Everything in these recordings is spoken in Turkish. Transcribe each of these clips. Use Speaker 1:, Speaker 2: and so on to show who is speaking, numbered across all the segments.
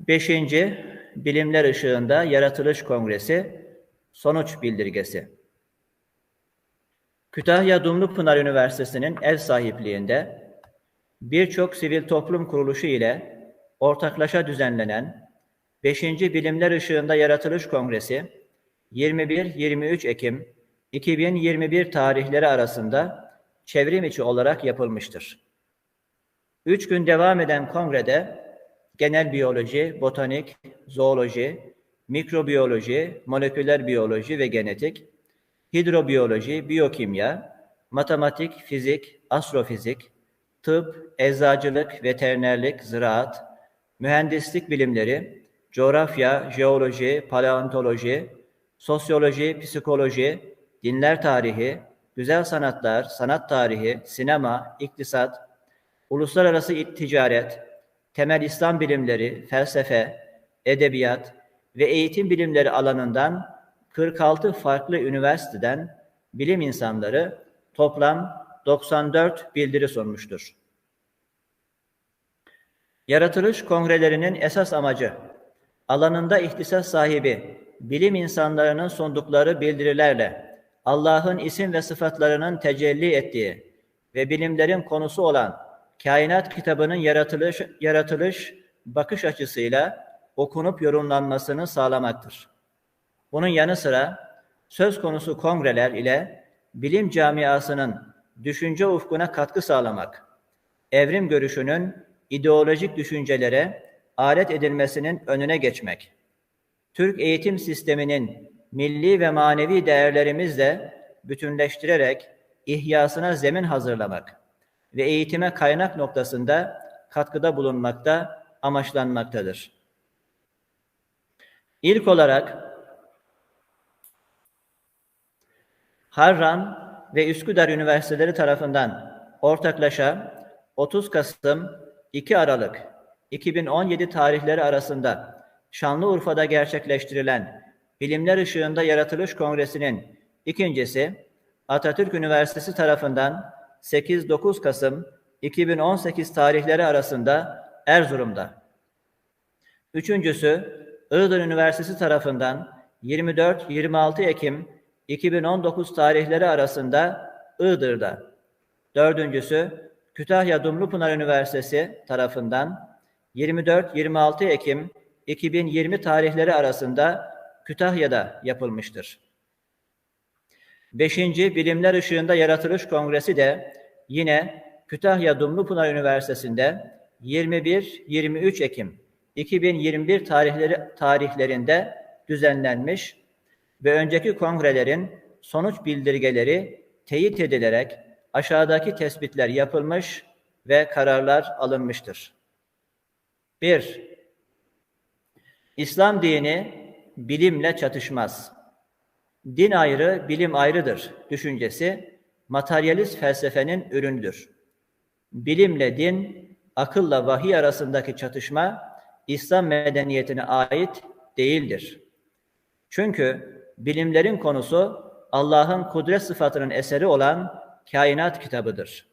Speaker 1: 5. Bilimler Işığında Yaratılış Kongresi Sonuç Bildirgesi Kütahya Dumlupınar Üniversitesi'nin ev sahipliğinde birçok sivil toplum kuruluşu ile ortaklaşa düzenlenen 5. Bilimler Işığında Yaratılış Kongresi 21-23 Ekim 2021 tarihleri arasında çevrim içi olarak yapılmıştır. Üç gün devam eden kongrede genel biyoloji, botanik, zooloji, mikrobiyoloji, moleküler biyoloji ve genetik, hidrobiyoloji, biyokimya, matematik, fizik, astrofizik, tıp, eczacılık, veterinerlik, ziraat, mühendislik bilimleri, coğrafya, jeoloji, paleontoloji, sosyoloji, psikoloji, dinler tarihi, güzel sanatlar, sanat tarihi, sinema, iktisat, uluslararası ticaret, temel İslam bilimleri, felsefe, edebiyat ve eğitim bilimleri alanından 46 farklı üniversiteden bilim insanları toplam 94 bildiri sunmuştur. Yaratılış kongrelerinin esas amacı, alanında ihtisas sahibi bilim insanlarının sundukları bildirilerle Allah'ın isim ve sıfatlarının tecelli ettiği ve bilimlerin konusu olan kainat kitabının yaratılış, yaratılış bakış açısıyla okunup yorumlanmasını sağlamaktır. Bunun yanı sıra söz konusu kongreler ile bilim camiasının düşünce ufkuna katkı sağlamak, evrim görüşünün ideolojik düşüncelere alet edilmesinin önüne geçmek, Türk eğitim sisteminin milli ve manevi değerlerimizle bütünleştirerek ihyasına zemin hazırlamak, ve eğitime kaynak noktasında katkıda bulunmakta amaçlanmaktadır. İlk olarak Harran ve Üsküdar Üniversiteleri tarafından ortaklaşa 30 Kasım 2 Aralık 2017 tarihleri arasında Şanlıurfa'da gerçekleştirilen Bilimler Işığında Yaratılış Kongresi'nin ikincisi Atatürk Üniversitesi tarafından 8-9 Kasım 2018 tarihleri arasında Erzurum'da. Üçüncüsü, Iğdır Üniversitesi tarafından 24-26 Ekim 2019 tarihleri arasında Iğdır'da. Dördüncüsü, Kütahya Dumlupınar Üniversitesi tarafından 24-26 Ekim 2020 tarihleri arasında Kütahya'da yapılmıştır. Beşinci Bilimler Işığında Yaratılış Kongresi de yine Kütahya Dumlupınar Üniversitesi'nde 21-23 Ekim 2021 tarihleri, tarihlerinde düzenlenmiş ve önceki kongrelerin sonuç bildirgeleri teyit edilerek aşağıdaki tespitler yapılmış ve kararlar alınmıştır. 1. İslam dini bilimle çatışmaz din ayrı, bilim ayrıdır düşüncesi materyalist felsefenin ürünüdür. Bilimle din, akılla vahiy arasındaki çatışma İslam medeniyetine ait değildir. Çünkü bilimlerin konusu Allah'ın kudret sıfatının eseri olan kainat kitabıdır.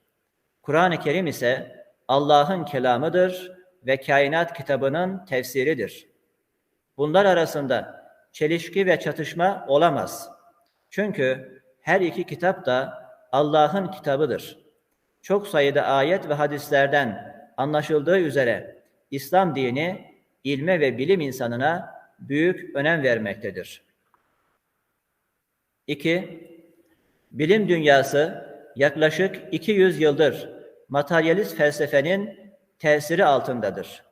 Speaker 1: Kur'an-ı Kerim ise Allah'ın kelamıdır ve kainat kitabının tefsiridir. Bunlar arasında çelişki ve çatışma olamaz. Çünkü her iki kitap da Allah'ın kitabıdır. Çok sayıda ayet ve hadislerden anlaşıldığı üzere İslam dini ilme ve bilim insanına büyük önem vermektedir. 2. Bilim dünyası yaklaşık 200 yıldır materyalist felsefenin tesiri altındadır.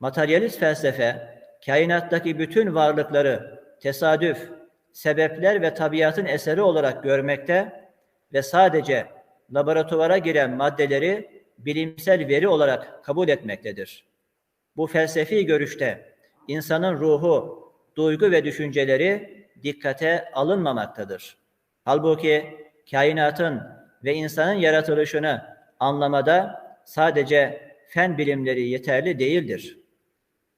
Speaker 1: Materyalist felsefe kainattaki bütün varlıkları tesadüf, sebepler ve tabiatın eseri olarak görmekte ve sadece laboratuvara giren maddeleri bilimsel veri olarak kabul etmektedir. Bu felsefi görüşte insanın ruhu, duygu ve düşünceleri dikkate alınmamaktadır. Halbuki kainatın ve insanın yaratılışını anlamada sadece fen bilimleri yeterli değildir.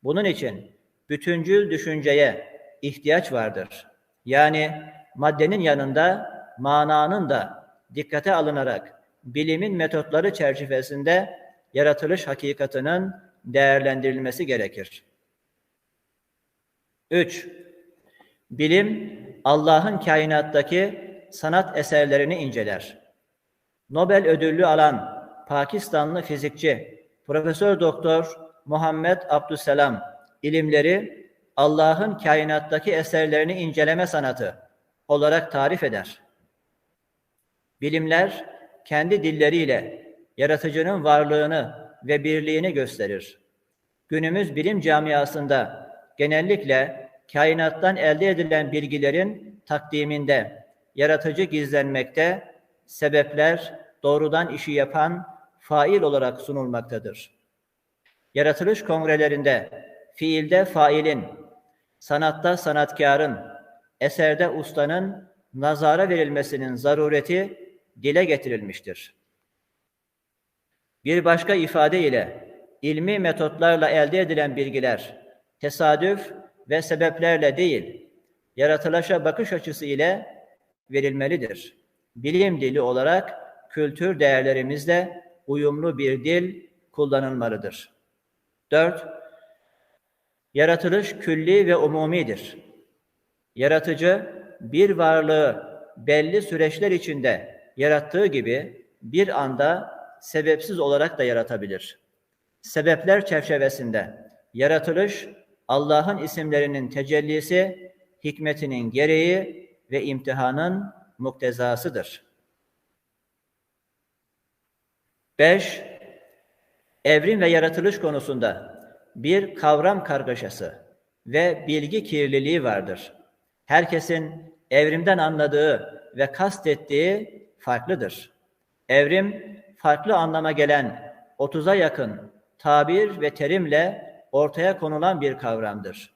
Speaker 1: Bunun için bütüncül düşünceye ihtiyaç vardır. Yani maddenin yanında mananın da dikkate alınarak bilimin metotları çerçevesinde yaratılış hakikatının değerlendirilmesi gerekir. 3. Bilim, Allah'ın kainattaki sanat eserlerini inceler. Nobel ödüllü alan Pakistanlı fizikçi Profesör Doktor Muhammed Abdüselam ilimleri Allah'ın kainattaki eserlerini inceleme sanatı olarak tarif eder. Bilimler kendi dilleriyle yaratıcının varlığını ve birliğini gösterir. Günümüz bilim camiasında genellikle kainattan elde edilen bilgilerin takdiminde yaratıcı gizlenmekte, sebepler doğrudan işi yapan fail olarak sunulmaktadır. Yaratılış kongrelerinde fiilde failin, sanatta sanatkarın, eserde ustanın nazara verilmesinin zarureti dile getirilmiştir. Bir başka ifade ile ilmi metotlarla elde edilen bilgiler tesadüf ve sebeplerle değil, yaratılışa bakış açısı ile verilmelidir. Bilim dili olarak kültür değerlerimizle uyumlu bir dil kullanılmalıdır. 4. Yaratılış külli ve umumidir. Yaratıcı bir varlığı belli süreçler içinde yarattığı gibi bir anda sebepsiz olarak da yaratabilir. Sebepler çerçevesinde yaratılış Allah'ın isimlerinin tecellisi, hikmetinin gereği ve imtihanın muktezasıdır. 5. Evrim ve yaratılış konusunda bir kavram kargaşası ve bilgi kirliliği vardır. Herkesin evrimden anladığı ve kastettiği farklıdır. Evrim, farklı anlama gelen 30'a yakın tabir ve terimle ortaya konulan bir kavramdır.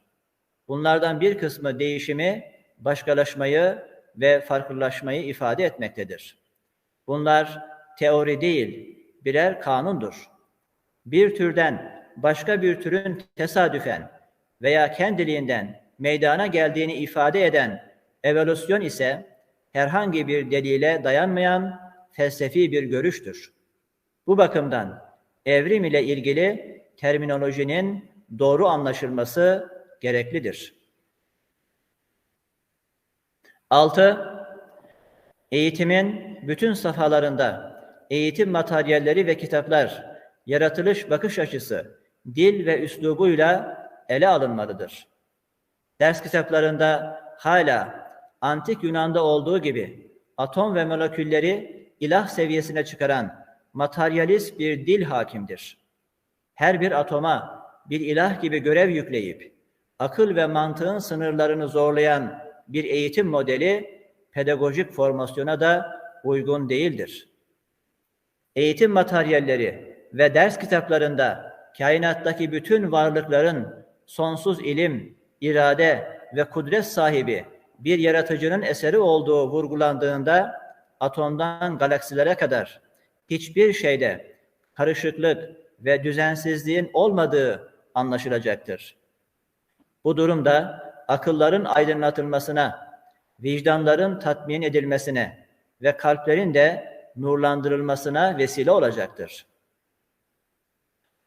Speaker 1: Bunlardan bir kısmı değişimi, başkalaşmayı ve farklılaşmayı ifade etmektedir. Bunlar teori değil, birer kanundur. Bir türden başka bir türün tesadüfen veya kendiliğinden meydana geldiğini ifade eden evolüsyon ise herhangi bir delile dayanmayan felsefi bir görüştür. Bu bakımdan evrim ile ilgili terminolojinin doğru anlaşılması gereklidir. 6. Eğitimin bütün safhalarında eğitim materyalleri ve kitaplar, yaratılış bakış açısı, dil ve üslubuyla ele alınmalıdır. Ders kitaplarında hala antik Yunan'da olduğu gibi atom ve molekülleri ilah seviyesine çıkaran materyalist bir dil hakimdir. Her bir atoma bir ilah gibi görev yükleyip akıl ve mantığın sınırlarını zorlayan bir eğitim modeli pedagojik formasyona da uygun değildir. Eğitim materyalleri ve ders kitaplarında kainattaki bütün varlıkların sonsuz ilim, irade ve kudret sahibi bir yaratıcının eseri olduğu vurgulandığında atomdan galaksilere kadar hiçbir şeyde karışıklık ve düzensizliğin olmadığı anlaşılacaktır. Bu durumda akılların aydınlatılmasına, vicdanların tatmin edilmesine ve kalplerin de nurlandırılmasına vesile olacaktır.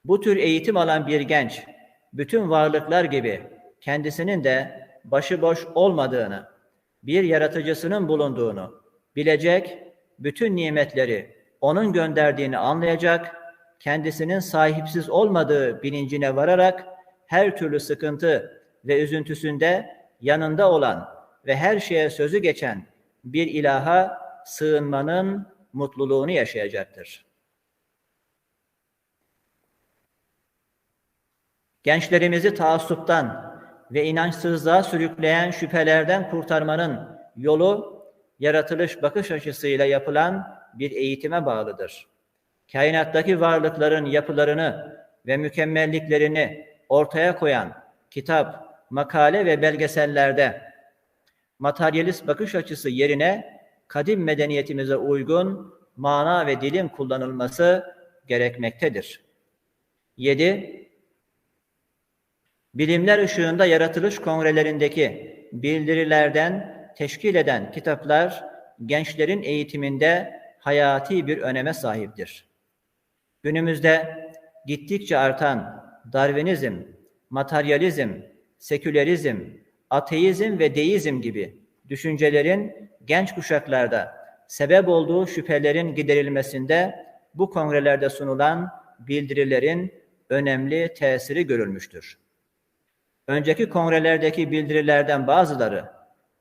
Speaker 1: Bu tür eğitim alan bir genç, bütün varlıklar gibi kendisinin de başıboş olmadığını, bir yaratıcısının bulunduğunu bilecek, bütün nimetleri onun gönderdiğini anlayacak, kendisinin sahipsiz olmadığı bilincine vararak her türlü sıkıntı ve üzüntüsünde yanında olan ve her şeye sözü geçen bir ilaha sığınmanın mutluluğunu yaşayacaktır. Gençlerimizi taassuptan ve inançsızlığa sürükleyen şüphelerden kurtarmanın yolu yaratılış bakış açısıyla yapılan bir eğitime bağlıdır. Kainattaki varlıkların yapılarını ve mükemmelliklerini ortaya koyan kitap, makale ve belgesellerde materyalist bakış açısı yerine kadim medeniyetimize uygun mana ve dilin kullanılması gerekmektedir. 7. Bilimler ışığında yaratılış kongrelerindeki bildirilerden teşkil eden kitaplar gençlerin eğitiminde hayati bir öneme sahiptir. Günümüzde gittikçe artan Darwinizm, materyalizm, sekülerizm, ateizm ve deizm gibi düşüncelerin genç kuşaklarda sebep olduğu şüphelerin giderilmesinde bu kongrelerde sunulan bildirilerin önemli tesiri görülmüştür. Önceki kongrelerdeki bildirilerden bazıları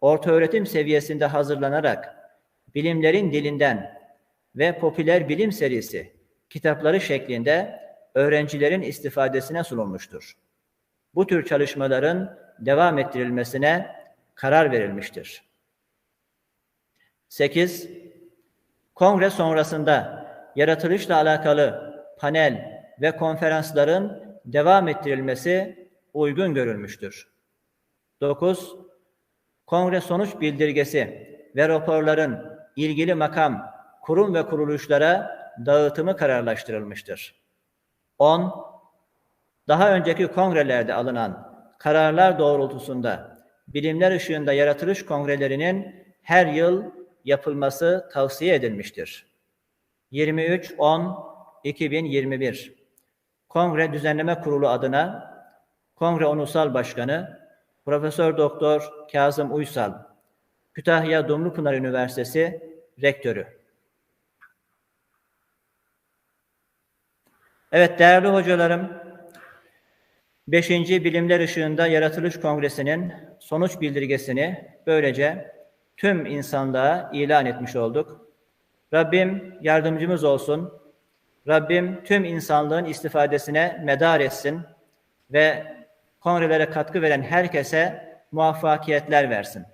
Speaker 1: orta öğretim seviyesinde hazırlanarak bilimlerin dilinden ve popüler bilim serisi kitapları şeklinde öğrencilerin istifadesine sunulmuştur. Bu tür çalışmaların devam ettirilmesine karar verilmiştir. 8. Kongre sonrasında yaratılışla alakalı panel ve konferansların devam ettirilmesi uygun görülmüştür. 9. Kongre sonuç bildirgesi ve raporların ilgili makam, kurum ve kuruluşlara dağıtımı kararlaştırılmıştır. 10. Daha önceki kongrelerde alınan kararlar doğrultusunda bilimler ışığında yaratılış kongrelerinin her yıl yapılması tavsiye edilmiştir. 23.10.2021 Kongre Düzenleme Kurulu adına Kongre Onursal Başkanı Profesör Doktor Kazım Uysal, Kütahya Dumlupınar Üniversitesi Rektörü. Evet değerli hocalarım, 5. Bilimler Işığında Yaratılış Kongresi'nin sonuç bildirgesini böylece tüm insanlığa ilan etmiş olduk. Rabbim yardımcımız olsun. Rabbim tüm insanlığın istifadesine medar etsin ve kongrelere katkı veren herkese muvaffakiyetler versin.